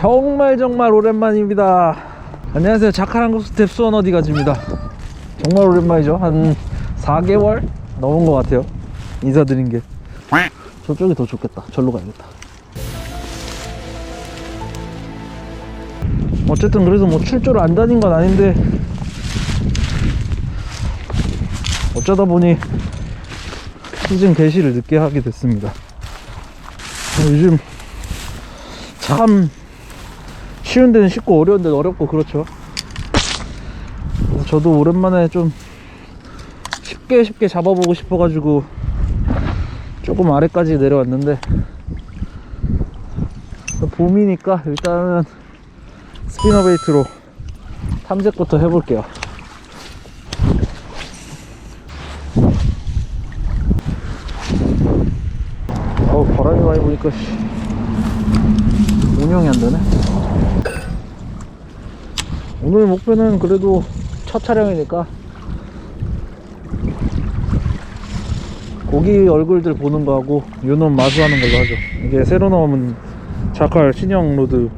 정말 정말 오랜만입니다. 안녕하세요. 자카랑국 스텝 수원 어디 가집니다. 정말 오랜만이죠. 한 4개월 넘은 것 같아요. 인사드린 게. 저쪽이 더 좋겠다. 절로 가야겠다. 어쨌든 그래서 뭐 출조를 안 다닌 건 아닌데 어쩌다 보니 시즌 개시를 늦게 하게 됐습니다. 어, 요즘 참 쉬운 데는 쉽고 어려운 데는 어렵고 그렇죠. 그래서 저도 오랜만에 좀 쉽게 쉽게 잡아보고 싶어가지고 조금 아래까지 내려왔는데 봄이니까 일단은 스피너베이트로 탐색부터 해볼게요. 어 바람이 많이 부니까 씨, 운영이 안 되네. 오늘 목표는 그래도 첫 촬영이니까 고기 얼굴들 보는 거 하고 유놈 마수하는 걸로 하죠. 이게 새로 나오는 자칼 신형 로드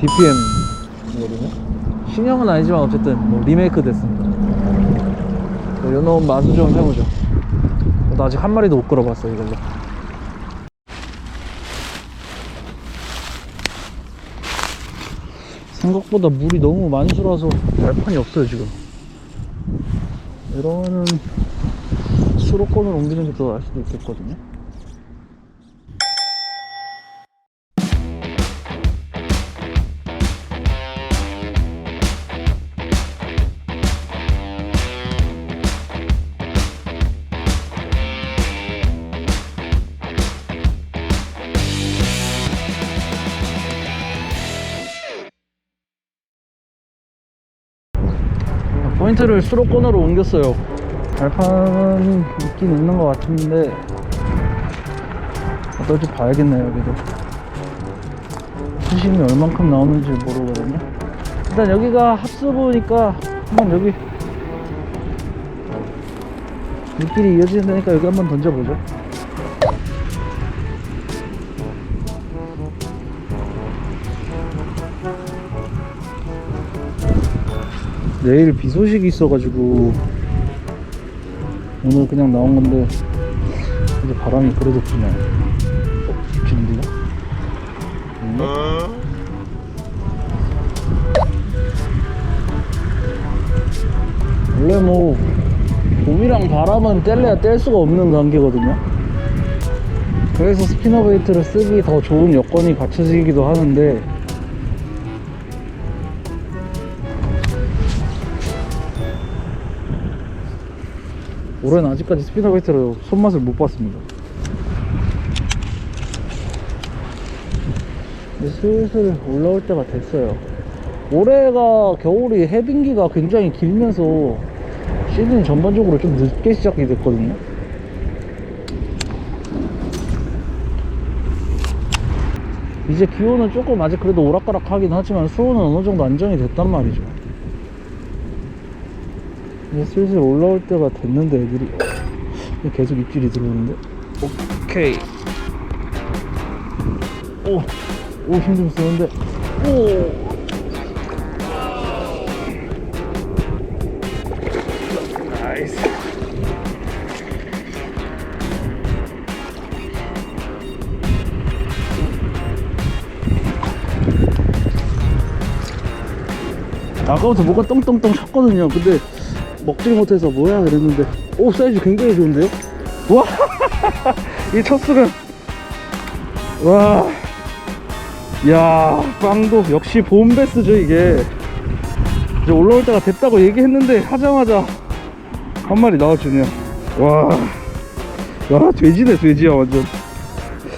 DPM이거든요. 신형은 아니지만 어쨌든 뭐 리메이크 됐습니다. 유놈 마수 좀 해보죠. 나 아직 한 마리도 못 끌어봤어 이걸로. 생각보다 물이 너무 많이 들어와서 발판이 없어요 지금. 이러면은 수로권을 옮기는 게 더 나을 수도 있겠거든요 포인트를 수로권으로 옮겼어요. 발판은 있긴 있는 것 같은데 어떨지 봐야겠네요 여기도. 수심이 얼만큼 나오는지 모르거든요. 일단 여기가 합수부니까 한번 여기 물길이 이어지니까 여기 한번 던져보죠 내일 비 소식이 있어가지고 오늘 그냥 나온 건데 이제 바람이 그래도 부네. 어, 집진인데요? 원래 뭐 봄이랑 바람은 뗄래야 뗄 수가 없는 관계거든요. 그래서 스피너베이트를 쓰기 더 좋은 여건이 갖춰지기도 하는데 올해는 아직까지 스피너베이트로 손맛을 못 봤습니다. 슬슬 올라올 때가 됐어요. 올해가 겨울이 해빙기가 굉장히 길면서 시즌이 전반적으로 좀 늦게 시작이 됐거든요. 이제 기온은 조금 아직 그래도 오락가락 하긴 하지만 수온은 어느 정도 안정이 됐단 말이죠. 이제 슬슬 올라올 때가 됐는데 애들이. 계속 입질이 들어오는데. 오케이. 오 오 힘 좀 쓰는데. 오 나이스. 아까부터 뭐가 똥똥똥 쳤거든요. 근데 먹질 못해서 뭐야? 그랬는데 오 사이즈 굉장히 좋은데요? 와! 이 첫수는 와! 야 빵도 역시 봄베스죠 이게. 이제 올라올 때가 됐다고 얘기했는데 하자마자 한 마리 나와주네요. 와, 야 돼지네 돼지야 완전.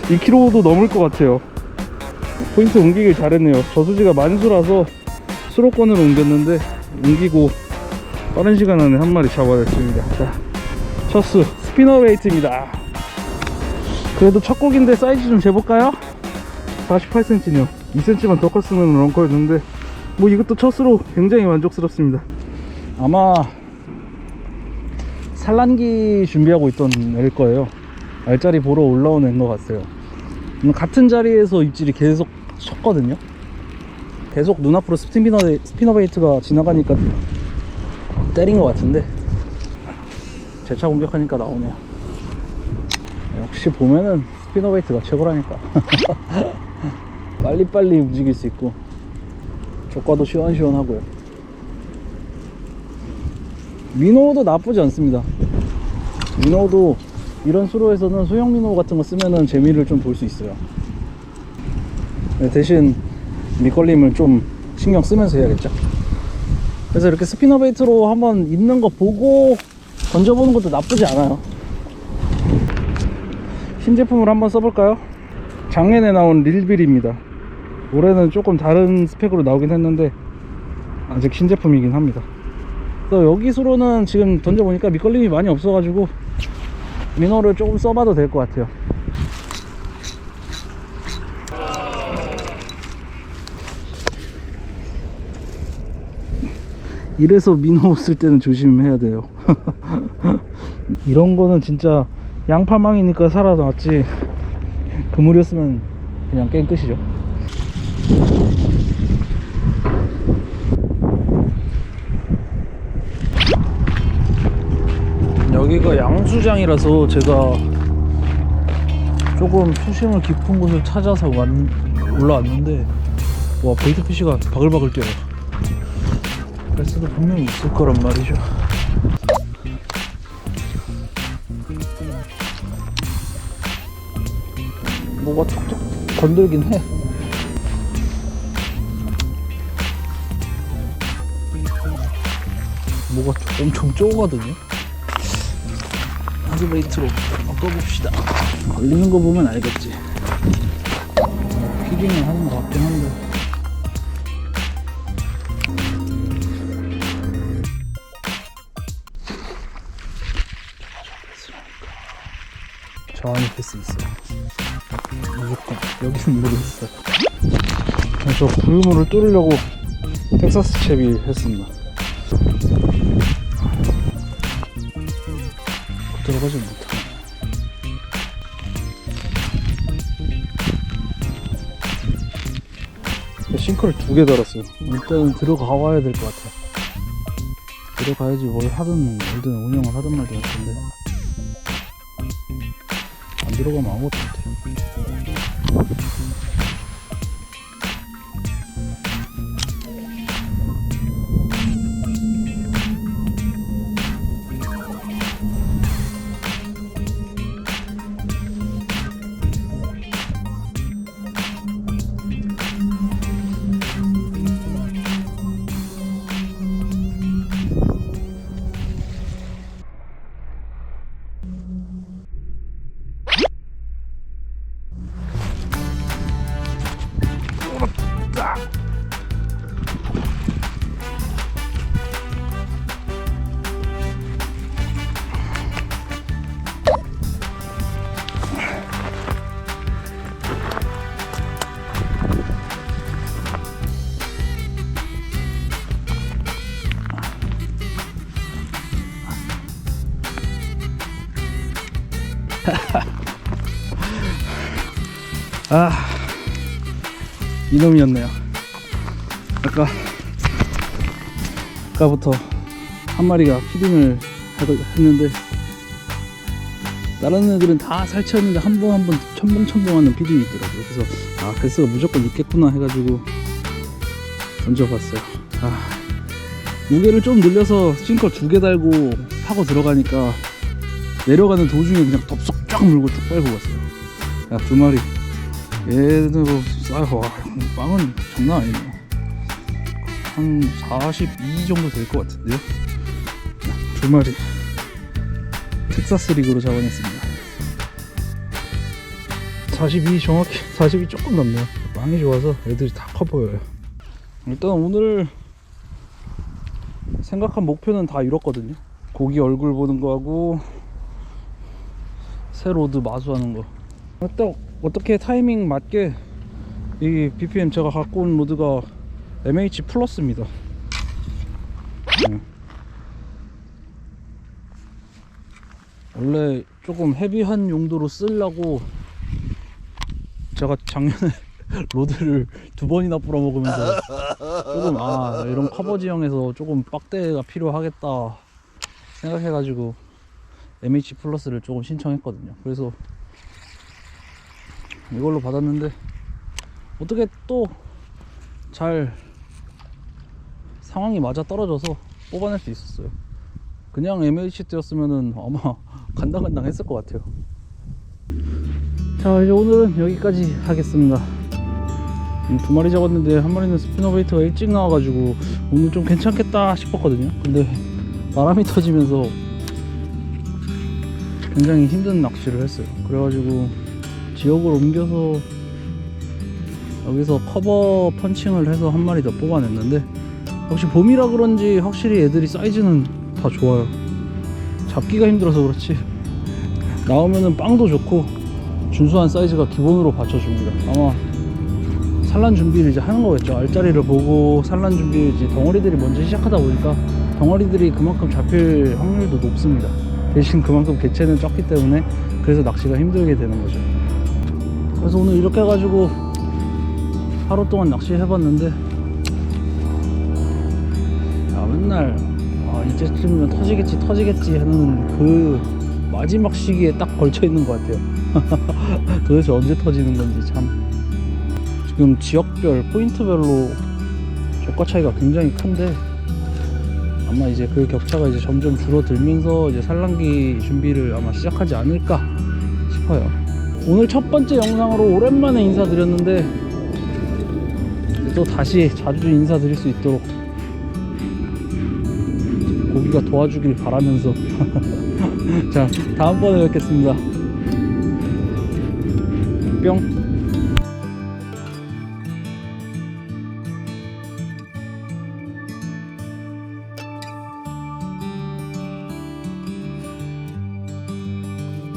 2kg도 넘을 것 같아요. 포인트 옮기길 잘했네요. 저수지가 만수라서 수로권으로 옮겼는데 옮기고 빠른 시간 안에 한 마리 잡아냈습니다. 자, 첫수 스피너베이트입니다. 그래도 첫 곡인데 사이즈 좀 재볼까요? 48cm네요. 2cm만 더 컸으면 런커였는데 뭐 이것도 첫수로 굉장히 만족스럽습니다. 아마 산란기 준비하고 있던 애일 거예요. 알짜리 보러 올라온 애인 것 같아요. 같은 자리에서 입질이 계속 쳤거든요. 계속 눈앞으로 스피너, 스피너 베이트가 지나가니까 때린 것 같은데. 재차 공격하니까 나오네요. 역시 보면은 스피너 베이트가 최고라니까. 빨리빨리 움직일 수 있고 조과도 시원시원하고요. 민호도 나쁘지 않습니다. 민호도 이런 수로에서는 소형 민호 같은 거 쓰면은 재미를 좀 볼 수 있어요. 네, 대신 밑걸림을 좀 신경 쓰면서 해야겠죠 그래서 이렇게 스피너 베이트로 한번 있는 거 보고 던져보는 것도 나쁘지 않아요. 신제품을 한번 써볼까요? 작년에 나온 릴빌입니다. 올해는 조금 다른 스펙으로 나오긴 했는데 아직 신제품이긴 합니다. 또 여기 수로는 지금 던져보니까 밑걸림이 많이 없어가지고 민호를 조금 써봐도 될 것 같아요 이래서 민호 쓸 때는 조심해야 돼요. 이런 거는 진짜 양파망이니까 살아났지. 그물이었으면 그냥 게임 끝이죠. 여기가 양수장이라서 제가 조금 수심을 깊은 곳을 찾아서 왔, 올라왔는데 와 베이트 피쉬가 바글바글 뛰어요 베스도 분명히 있을 거란 말이죠. 뭐가 툭툭 건들긴 해. 뭐가 엄청 쪼거든요. 하드베이트로 바꿔봅시다. 걸리는 거 보면 알겠지. 피딩을 하는 것 같긴 한데 저 안에 패스 있어요. 무조건. 여기는 모르겠어요. 저 구유물을 뚫으려고 텍사스 채비 했습니다. 들어가지 못하네 싱크를 두 개 달았어요. 일단은 들어가 봐야 될 것 같아 들어가야지 뭘 하든 말든 운영을 하든 말든 할 텐데 안 들어가면 아무것도 못해 아 이놈이었네요. 아까 아까부터 한 마리가 피딩을 했는데 다른 애들은 다 살치었는데 한 번 한 번 첨벙첨벙 하는 피딩이 있더라고요. 그래서 아 개수가 무조건 있겠구나 해가지고 던져봤어요. 아 무게를 좀 늘려서 싱커 두개 달고 파고 들어가니까 내려가는 도중에 그냥 덥석 쫙 물고 쭉 빨고 갔어요. 야 두 마리 얘도 와 빵은 장난 아니네요 한 42 정도 될 것 같은데요? 두 마리. 텍사스 리그로 잡아냈습니다. 42 정확히 42 조금 넘네요. 빵이 좋아서 애들이 다 커 보여요. 일단 오늘 생각한 목표는 다 이뤘거든요. 고기 얼굴 보는 거하고 새 로드 마수하는 거. 일단 어떻게 타이밍 맞게 이 BPM 제가 갖고 온 로드가 MH 플러스입니다 네. 원래 조금 헤비한 용도로 쓰려고 제가 작년에 로드를 두 번이나 뿌려먹으면서 조금 아 이런 커버 지형에서 조금 빡대가 필요하겠다 생각해가지고 MH 플러스를 조금 신청했거든요. 그래서 이걸로 받았는데 어떻게 또 잘 상황이 맞아 떨어져서 뽑아낼 수 있었어요. 그냥 MH 때였으면은 아마 간당간당 했을 것 같아요. 자 이제 오늘은 여기까지 하겠습니다. 음, 두 마리 잡았는데 한 마리는 스피너베이트가 일찍 나와가지고 오늘 좀 괜찮겠다 싶었거든요. 근데 바람이 터지면서 굉장히 힘든 낚시를 했어요. 그래가지고 지역을 옮겨서 여기서 커버 펀칭을 해서 한 마리 더 뽑아냈는데 역시 봄이라 그런지 확실히 애들이 사이즈는 다 좋아요. 잡기가 힘들어서 그렇지 나오면은 빵도 좋고 준수한 사이즈가 기본으로 받쳐줍니다. 아마 산란 준비를 이제 하는 거겠죠. 알짜리를 보고 산란 준비를 이제 덩어리들이 먼저 시작하다 보니까 덩어리들이 그만큼 잡힐 확률도 높습니다. 대신 그만큼 개체는 적기 때문에 그래서 낚시가 힘들게 되는 거죠. 그래서 오늘 이렇게 해가지고 하루 동안 낚시 해봤는데 야 맨날 아 이제쯤이면 터지겠지 터지겠지 하는 그 마지막 시기에 딱 걸쳐 있는 것 같아요. 도대체 언제 터지는 건지 참. 지금 지역별 포인트별로 저가 차이가 굉장히 큰데 아마 이제 그 격차가 이제 점점 줄어들면서 이제 산란기 준비를 아마 시작하지 않을까 싶어요. 오늘 첫 번째 영상으로 오랜만에 인사드렸는데 또 다시 자주 인사드릴 수 있도록 고기가 도와주길 바라면서 자 다음번에 뵙겠습니다. 뿅